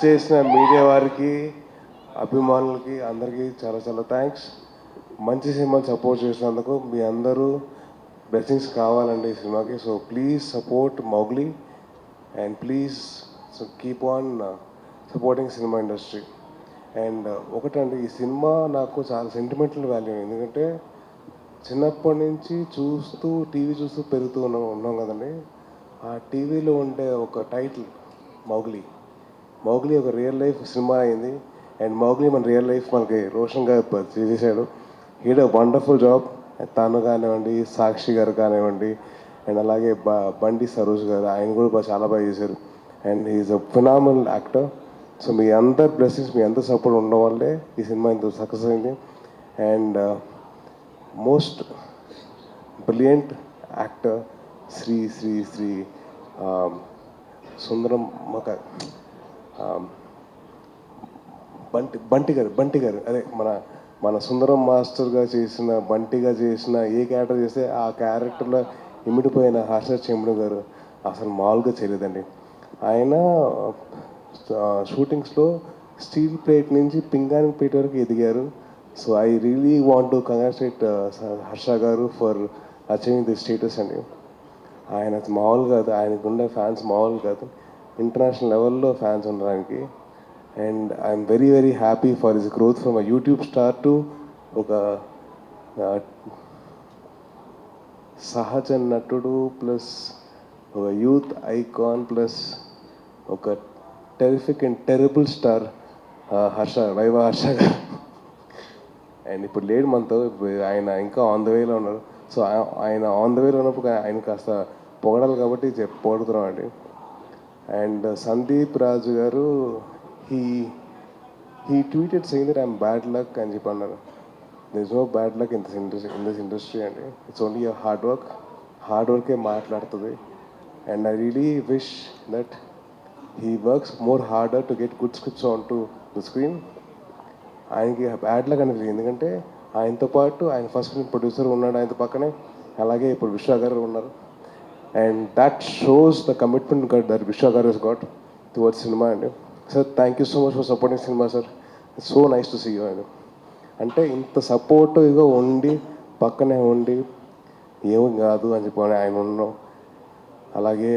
విచ్చేసిన మీడియా వారికి అభిమానులకి అందరికీ చాలా చాలా థ్యాంక్స్ మంచి సినిమాని సపోర్ట్ చేసినందుకు మీ అందరూ బ్లెస్సింగ్స్ కావాలండి ఈ సినిమాకి. So please support Mowgli and please so keep on supporting cinema industry and ఒకటండి ఈ సినిమా నాకు చాలా సెంటిమెంటల్ వాల్యూ ఎందుకంటే చిన్నప్పటి నుంచి చూస్తూ టీవీ చూస్తూ పెరుగుతూ ఉన్నాం ఉన్నాం కదండి. ఆ టీవీలో ఉండే ఒక టైటిల్ మౌగ్లీ మౌగ్లీ ఒక రియల్ లైఫ్ సినిమా అయింది. అండ్ మౌగ్లీ మన రియల్ లైఫ్ మనకి రోషన్గా గారు చేసేసాడు. హీడ్ వండర్ఫుల్ జాబ్ తను కానివ్వండి సాక్షి గారు కానివ్వండి అండ్ అలాగే బ బండి సరోజ్ గారు ఆయన కూడా బాగా చాలా బాగా చేశారు. And is a phenomenal actor so మీ అందరి బ్లెస్సింగ్స్ మీ అందరి సపోర్ట్ ఉండడం వల్లే ఈ సినిమా ఇంత సక్సెస్ అయింది. And most brilliant actor Shri Shri Shri um, Sundaram మక బంటి బంటి గారు బంటి గారు అదే మన మన సుందరం మాస్టర్గా చేసిన బంటిగా చేసిన ఏ క్యారెక్టర్ చేస్తే ఆ క్యారెక్టర్లో ఇమిడిపోయిన హర్ష చెంబుడు గారు అసలు మామూలుగా చేయలేదండి. ఆయన షూటింగ్స్లో స్టీల్ ప్లేట్ నుంచి పింగాణి ప్లేట్ వరకు ఎదిగారు. So I really want to congratulate Harsha గారు ఫర్ అచీవింగ్ ది స్టేటస్ అండి. ఆయన మామూలు కాదు ఆయనకు ఉండే ఫ్యాన్స్ మామూలు కాదు. ఇంటర్నేషనల్ లెవెల్లో ఫ్యాన్స్ ఉండడానికి. And I'm very very happy for his growth from a YouTube star to ఒక సహజ నటుడు ప్లస్ ఒక యూత్ ఐకాన్ ప్లస్ ఒక terrific and terrible star Harsha Viva Harsha గారు. అండ్ ఇప్పుడు లేడు మనతో ఆయన ఇంకా ఆన్ ద వేలో ఉన్నారు. సో ఆయన ఆన్ ద వేలో ఉన్నప్పుడు ఆయన కాస్త పొగడాలి కాబట్టి చెప్ పొగుడుతున్నాం అండి. అండ్ సందీప్ రాజు గారు he he tweeted saying that I'm bad luck అని చెప్పి అన్నారు. This no bad luck in this industry in this industry అండి. It's only a hard work hard వర్కే మాట్లాడుతుంది. And I really wish that he works more harder to get good scripts on to the screen ఆయనకి bad luck కనిపించింది ఎందుకంటే ఆయనతో పాటు ఆయన first film producer ఉన్నాడు ఆయనతో పక్కనే. అలాగే ఇప్పుడు విశ్వ గారు ఉన్నారు. And that shows the commitment that Vishwa గారు ఇస్ గాట్ టువర్డ్స్ సినిమా అండి sir thank you so much for supporting cinema sir so nice to see you అండి అంటే ఇంత సపోర్టివ్గా ఉండి పక్కనే ఉండి ఏం కాదు అని చెప్పి ఆయన ఉన్నాం అలాగే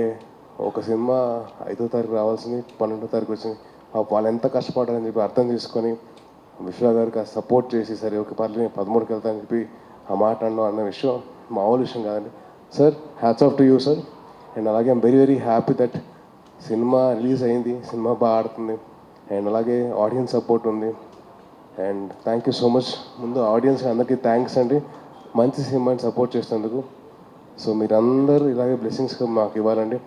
ఒక సినిమా ఐదో తారీఖు రావాల్సింది పన్నెండో తారీఖు వచ్చింది. వాళ్ళు ఎంత కష్టపడ్డారని చెప్పి అర్థం చేసుకొని విశ్వ గారికి సపోర్ట్ చేసి సరే ఒక పర్లేదు నేను పదమూడుకి వెళ్తానని చెప్పి ఆ మాట అన్న విషయం మామూలు విషయం కాదండి. Sir hats off to you sir and అలాగే I'm very very happy that cinema release అయింది సినిమా బాగా ఆడుతుంది. అండ్ అలాగే ఆడియన్స్ సపోర్ట్ ఉంది. And thank you so much ముందు ఆడియన్స్ అందరికీ థ్యాంక్స్ అండి. మంచి సినిమాని సపోర్ట్ చేసినందుకు. సో మీరందరూ ఇలాగే బ్లెస్సింగ్స్ మాకు ఇవ్వాలండి.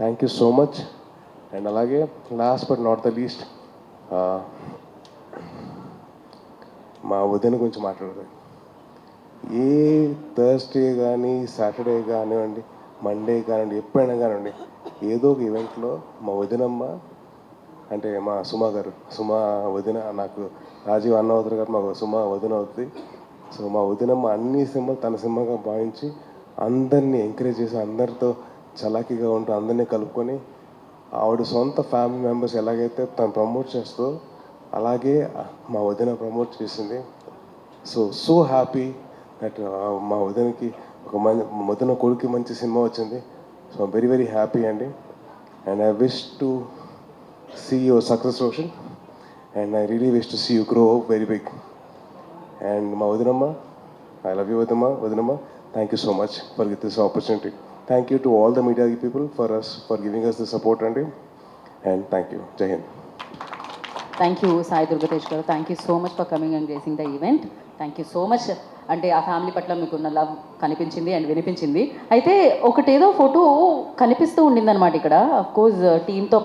Thank you so much and అలాగే last but not the least మా వదిన గురించి మాట్లాడదు. ఏ థర్స్డే కానీ సాటర్డే కానివ్వండి మండే కానివ్వండి ఎప్పుడైనా కానివ్వండి ఏదో ఒక ఈవెంట్లో మా వదినమ్మ అంటే మా సుమా గారు సుమా వదిన నాకు రాజీవ్ అన్నవతరు గారు మాకు సుమా వదిన అవుతుంది సో మా వదినమ్మ అన్ని సినిమాలు తన సినిమాగా భావించి అందరినీ ఎంకరేజ్ చేసి అందరితో చలాకీగా ఉంటూ అందరినీ కలుపుకొని ఆవిడ సొంత ఫ్యామిలీ మెంబర్స్ ఎలాగైతే తను ప్రమోట్ చేస్తో అలాగే మా వదిన ప్రమోట్ చేసింది. సో సో హ్యాపీ దట్ మా వదినకి ఒక మంచి మా కొడుకు మంచి సినిమా వచ్చింది. సో వెరీ వెరీ హ్యాపీ అండి. And I wish to see your success Roshan and I really wish to see you grow very big and మా వదినమ్మ ఐ లవ్ యూ వదమ్మ వదినమ్మ. Thank you so much for this opportunity thank you to all the media people for us for giving us the support అండి and thank you Jai Hind thank you Sai Durgatesh గారు thank you so much for coming and chasing the event thank you so much అంటే ఆ family పట్ల మీకున్న love కనిపించింది and వినిపించింది. అయితే ఒకటేదో photo కనిపిస్తూ ఉండిందనమాట ఇక్కడ. అఫ్ కోర్స్ టీంతో